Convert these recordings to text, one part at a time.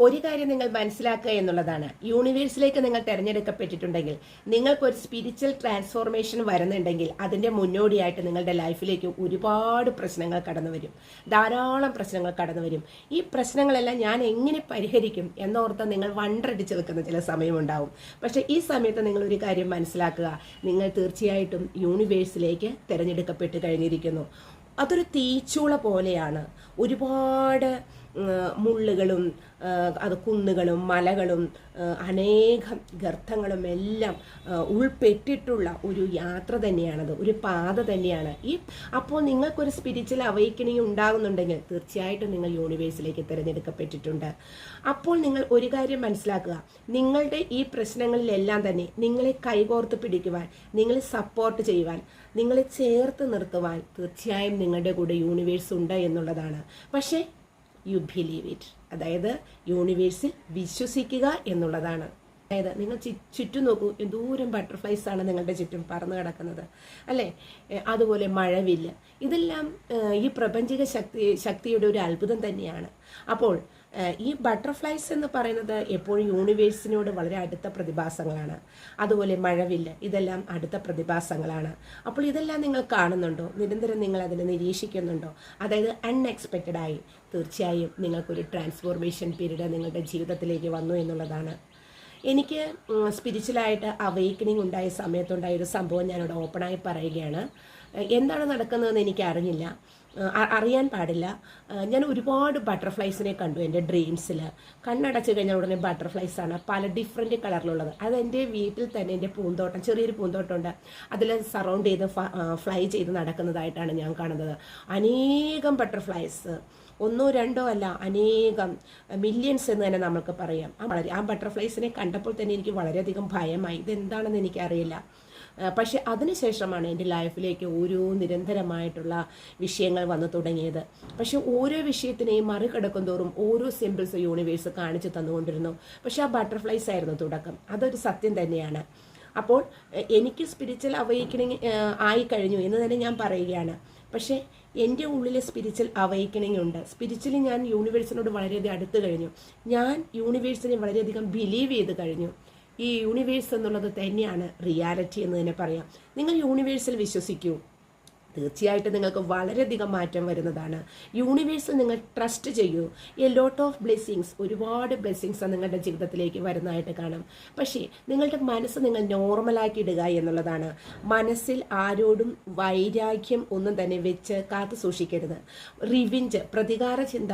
ഒരു കാര്യം നിങ്ങൾ മനസ്സിലാക്കുക എന്നുള്ളതാണ്. യൂണിവേഴ്സിലേക്ക് നിങ്ങൾ തിരഞ്ഞെടുക്കപ്പെട്ടിട്ടുണ്ടെങ്കിൽ നിങ്ങൾക്കൊരു സ്പിരിച്വൽ ട്രാൻസ്ഫോർമേഷൻ വരുന്നുണ്ടെങ്കിൽ അതിന്റെ മുന്നോടിയായിട്ട് നിങ്ങളുടെ ലൈഫിലേക്ക് ഒരുപാട് പ്രശ്നങ്ങൾ കടന്നു വരും. ധാരാളം പ്രശ്നങ്ങൾ കടന്നു വരും. ഈ പ്രശ്നങ്ങളെല്ലാം ഞാൻ എങ്ങനെ പരിഹരിക്കും എന്നോർത്ത് നിങ്ങൾ വണ്ടടിച്ച് നിൽക്കുന്ന ചില സമയമുണ്ടാവും. പക്ഷേ ഈ സമയത്ത് നിങ്ങൾ ഒരു കാര്യം മനസ്സിലാക്കുക. നിങ്ങൾ തീർച്ചയായിട്ടും യൂണിവേഴ്സിലേക്ക് തിരഞ്ഞെടുക്കപ്പെട്ട് കഴിഞ്ഞിരിക്കുന്നു. അതൊരു തീച്ചൂള പോലെയാണ്. ഒരുപാട് മുള്ളുകളും അത് കുന്നുകളും മലകളും അനേകം ഗർത്തങ്ങളും എല്ലാം ഉൾപ്പെട്ടിട്ടുള്ള ഒരു യാത്ര തന്നെയാണത് ഒരു പാത തന്നെയാണ്. ഈ അപ്പോൾ നിങ്ങൾക്കൊരു സ്പിരിച്വൽ അവൈക്കണിങ് ഉണ്ടാകുന്നുണ്ടെങ്കിൽ തീർച്ചയായിട്ടും നിങ്ങൾ യൂണിവേഴ്സിലേക്ക് തിരഞ്ഞെടുക്കപ്പെട്ടിട്ടുണ്ട്. അപ്പോൾ നിങ്ങൾ ഒരു കാര്യം മനസ്സിലാക്കുക നിങ്ങളുടെ ഈ പ്രശ്നങ്ങളിലെല്ലാം തന്നെ നിങ്ങളെ കൈകോർത്ത് പിടിക്കുവാൻ നിങ്ങളെ സപ്പോർട്ട് ചെയ്യുവാൻ നിങ്ങളെ ചേർത്ത് നിർത്തുവാൻ തീർച്ചയായും നിങ്ങളുടെ കൂടെ യൂണിവേഴ്സ് ഉണ്ട് എന്നുള്ളതാണ്. പക്ഷേ യു ബിലീവ് ഇറ്റ് അതായത് യൂണിവേഴ്സിൽ വിശ്വസിക്കുക എന്നുള്ളതാണ്. അതായത് നിങ്ങൾ ചുറ്റും നോക്കൂ എന്തോരം ബട്ടർഫ്ലൈസ് ആണ് നിങ്ങളുടെ ചുറ്റും പറന്നു കിടക്കുന്നത്. അല്ലേ? അതുപോലെ മഴവില്ല. ഇതെല്ലാം ഈ പ്രപഞ്ചിക ശക്തി ശക്തിയുടെ ഒരു അത്ഭുതം തന്നെയാണ്. അപ്പോൾ ഈ ബട്ടർഫ്ലൈസ് എന്ന് പറയുന്നത് എപ്പോഴും യൂണിവേഴ്സിനോട് വളരെ അടുത്ത പ്രതിഭാസങ്ങളാണ്. അതുപോലെ മഴവില്ല് ഇതെല്ലാം അടുത്ത പ്രതിഭാസങ്ങളാണ്. അപ്പോൾ ഇതെല്ലാം നിങ്ങൾ കാണുന്നുണ്ടോ? നിരന്തരം നിങ്ങൾ അതിനെ നിരീക്ഷിക്കുന്നുണ്ടോ? അതായത് അൺഎക്സ്പെക്റ്റഡ് ആയി. തീർച്ചയായും നിങ്ങൾക്കൊരു ട്രാൻസ്ഫോർമേഷൻ പീരീഡ് നിങ്ങളുടെ ജീവിതത്തിലേക്ക് വന്നു എന്നുള്ളതാണ്. എനിക്ക് സ്പിരിച്വലായിട്ട് അവേക്കണിങ് ഉണ്ടായ സമയത്തുണ്ടായ ഒരു സംഭവം ഞാനിവിടെ ഓപ്പണായി പറയുകയാണ്. എന്താണ് നടക്കുന്നതെന്ന് എനിക്ക് അറിഞ്ഞില്ല അറിയാൻ പാടില്ല. ഞാൻ ഒരുപാട് ബട്ടർഫ്ലൈസിനെ കണ്ടു എന്റെ ഡ്രീംസിൽ കണ്ണടച്ച് കഴിഞ്ഞാൽ ഉടനെ ബട്ടർഫ്ലൈസ് ആണ് പല ഡിഫറെന്റ് കളറിലുള്ളത് അത് എന്റെ വീട്ടിൽ തന്നെ എന്റെ പൂന്തോട്ടം ചെറിയൊരു പൂന്തോട്ടമുണ്ട്. അതിൽ സറൗണ്ട് ചെയ്ത് ഫ്ലൈ ചെയ്ത് നടക്കുന്നതായിട്ടാണ് ഞാൻ കാണുന്നത്. അനേകം ബട്ടർഫ്ലൈസ് ഒന്നോ രണ്ടോ അല്ല അനേകം മില്യൺസ് എന്ന് തന്നെ നമുക്ക് പറയാം. ആ വളരെ ആ ബട്ടർഫ്ലൈസിനെ കണ്ടപ്പോൾ തന്നെ എനിക്ക് വളരെയധികം ഭയമായി. ഇതെന്താണെന്ന് എനിക്കറിയില്ല. പക്ഷെ അതിനുശേഷമാണ് എന്റെ ലൈഫിലേക്ക് ഓരോ നിരന്തരമായിട്ടുള്ള വിഷയങ്ങൾ വന്നു തുടങ്ങിയത്. പക്ഷേ ഓരോ വിഷയത്തിനെയും മറികടക്കും തോറും ഓരോ സിമ്പിൾസ് യൂണിവേഴ്സ് കാണിച്ചു തന്നുകൊണ്ടിരുന്നു. പക്ഷേ ആ ബട്ടർഫ്ലൈസ് ആയിരുന്നു തുടക്കം. അതൊരു സത്യം തന്നെയാണ്. അപ്പോൾ എനിക്ക് സ്പിരിച്വൽ അവൈക്കണിങ് ആയി കഴിഞ്ഞു എന്ന് തന്നെ ഞാൻ പറയുകയാണ്. പക്ഷേ എന്റെ ഉള്ളിൽ സ്പിരിച്വൽ അവൈക്കണിങ് ഉണ്ട്. സ്പിരിച്വലി ഞാൻ യൂണിവേഴ്സിനോട് വളരെയധികം അടുത്ത് കഴിഞ്ഞു. ഞാൻ യൂണിവേഴ്സിനെ വളരെയധികം ബിലീവ് ചെയ്ത് കഴിഞ്ഞു. ഈ യൂണിവേഴ്സ് എന്നുള്ളത് തന്നെയാണ് റിയാലിറ്റി എന്ന് തന്നെ പറയാം. നിങ്ങൾ യൂണിവേഴ്സിൽ വിശ്വസിക്കൂ. തീർച്ചയായിട്ടും നിങ്ങൾക്ക് വളരെയധികം മാറ്റം വരുന്നതാണ്. യൂണിവേഴ്സ് നിങ്ങൾ ട്രസ്റ്റ് ചെയ്യൂ. എ ലോട്ട് ഓഫ് ബ്ലെസ്സിങ്സ് ഒരുപാട് ബ്ലെസ്സിങ്സ് നിങ്ങളുടെ ജീവിതത്തിലേക്ക് വരുന്നതായിട്ട് കാണും. പക്ഷേ നിങ്ങളുടെ മനസ്സ് നിങ്ങൾ നോർമലാക്കി ഇടുക എന്നുള്ളതാണ്. മനസ്സിൽ ആരോടും വൈരാഗ്യം ഒന്നും തന്നെ വെച്ച് കാത്തു സൂക്ഷിക്കരുത്. റിവിഞ്ച് പ്രതികാര ചിന്ത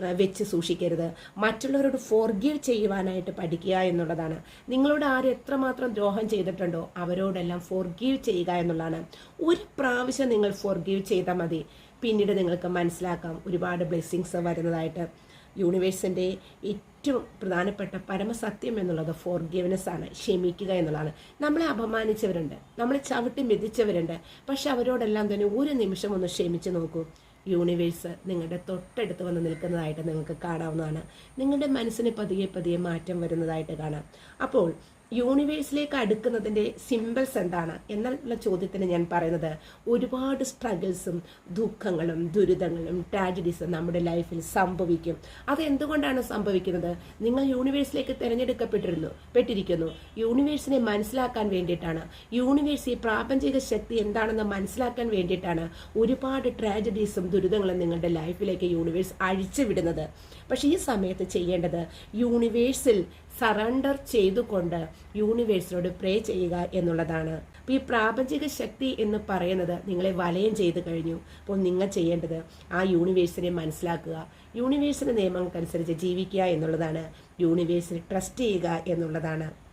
വെച്ച് സൂക്ഷിക്കരുത്. മറ്റുള്ളവരോട് ഫോർഗീവ് ചെയ്യുവാനായിട്ട് പഠിക്കുക എന്നുള്ളതാണ്. നിങ്ങളോട് ആര് എത്രമാത്രം ദ്രോഹം ചെയ്തിട്ടുണ്ടോ അവരോടെല്ലാം ഫോർഗീവ് ചെയ്യുക എന്നുള്ളതാണ്. ഒരു പ്രാവശ്യം നിങ്ങൾ ഫോർഗീവ് ചെയ്താൽ മതി. പിന്നീട് നിങ്ങൾക്ക് മനസ്സിലാക്കാം ഒരുപാട് ബ്ലെസ്സിങ്സ് വരുന്നതായിട്ട്. യൂണിവേഴ്സിന്റെ ഏറ്റവും പ്രധാനപ്പെട്ട പരമസത്യം എന്നുള്ളത് ഫോർഗീവ്നെസ് ആണ്. ക്ഷമിക്കുക എന്നുള്ളതാണ്. നമ്മളെ അപമാനിച്ചവരുണ്ട്. നമ്മളെ ചവിട്ടി മെതിച്ചവരുണ്ട്. പക്ഷെ അവരോടെല്ലാം തന്നെ ഒരു നിമിഷം ഒന്ന് ക്ഷമിച്ചു നോക്കൂ. യൂണിവേഴ്സ് നിങ്ങളുടെ തൊട്ടടുത്ത് വന്ന് നിൽക്കുന്നതായിട്ട് നിങ്ങൾക്ക് കാണാവുന്നതാണ്. നിങ്ങളുടെ മനസ്സിന് പതിയെ പതിയെ മാറ്റം വരുന്നതായിട്ട് കാണാം. അപ്പോൾ യൂണിവേഴ്സിലേക്ക് അടുക്കുന്നതിന്റെ സിമ്പിൾസ് എന്താണ് എന്നുള്ള ചോദ്യത്തിന് ഞാൻ പറയുന്നത്. ഒരുപാട് സ്ട്രഗിൾസും ദുഃഖങ്ങളും ദുരിതങ്ങളും ട്രാജഡീസും നമ്മുടെ ലൈഫിൽ സംഭവിക്കും. അത് എന്തുകൊണ്ടാണ് സംഭവിക്കുന്നത്? നിങ്ങൾ യൂണിവേഴ്സിലേക്ക് തിരഞ്ഞെടുക്കപ്പെട്ടിരുന്നു പെട്ടിരിക്കുന്നു. യൂണിവേഴ്സിനെ മനസ്സിലാക്കാൻ വേണ്ടിയിട്ടാണ്. യൂണിവേഴ്സ് ഈ പ്രാപഞ്ചിക ശക്തി എന്താണെന്ന് മനസ്സിലാക്കാൻ വേണ്ടിയിട്ടാണ് ഒരുപാട് ട്രാജഡീസും ദുരിതങ്ങളും നിങ്ങളുടെ ലൈഫിലേക്ക് യൂണിവേഴ്സ് അഴിച്ചുവിടുന്നത്. പക്ഷേ ഈ സമയത്ത് ചെയ്യേണ്ടത് യൂണിവേഴ്സിൽ സറണ്ടർ ചെയ്തുകൊണ്ട് യൂണിവേഴ്സിനോട് പ്രേ ചെയ്യുക എന്നുള്ളതാണ്. അപ്പോൾ ഈ പ്രാപഞ്ചിക ശക്തി എന്ന് പറയുന്നത് നിങ്ങളെ വലയം ചെയ്തു കഴിഞ്ഞു. അപ്പോൾ നിങ്ങൾ ചെയ്യേണ്ടത് ആ യൂണിവേഴ്സിനെ മനസ്സിലാക്കുക. യൂണിവേഴ്സിന്റെ നിയമങ്ങൾക്കനുസരിച്ച് ജീവിക്കുക എന്നുള്ളതാണ്. യൂണിവേഴ്സിനെ ട്രസ്റ്റ് ചെയ്യുക എന്നുള്ളതാണ്.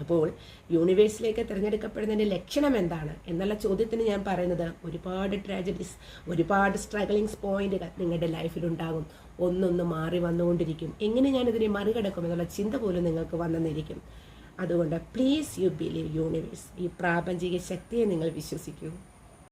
അപ്പോൾ യൂണിവേഴ്സിലേക്ക് തിരഞ്ഞെടുക്കപ്പെടുന്നതിന്റെ ലക്ഷണം എന്താണ്? എന്നുള്ള ചോദ്യത്തിന് ഞാൻ പറയുന്നത് ഒരുപാട് ട്രാജഡീസ് ഒരുപാട് സ്ട്രഗിളിങ്സ് പോയിന്റുകൾ നിങ്ങളുടെ ലൈഫിൽ ഉണ്ടാകും. ഒന്നൊന്ന് മാറി വന്നുകൊണ്ടിരിക്കും. എങ്ങനെ ഞാനിതിനെ മറികടക്കും എന്നുള്ള ചിന്ത പോലും നിങ്ങൾക്ക് വന്നെന്നിരിക്കും അതുകൊണ്ട് പ്ലീസ് യു ബിലീവ് യൂണിവേഴ്സ് ഈ പ്രാപഞ്ചിക ശക്തിയെ നിങ്ങൾ വിശ്വസിക്കൂ.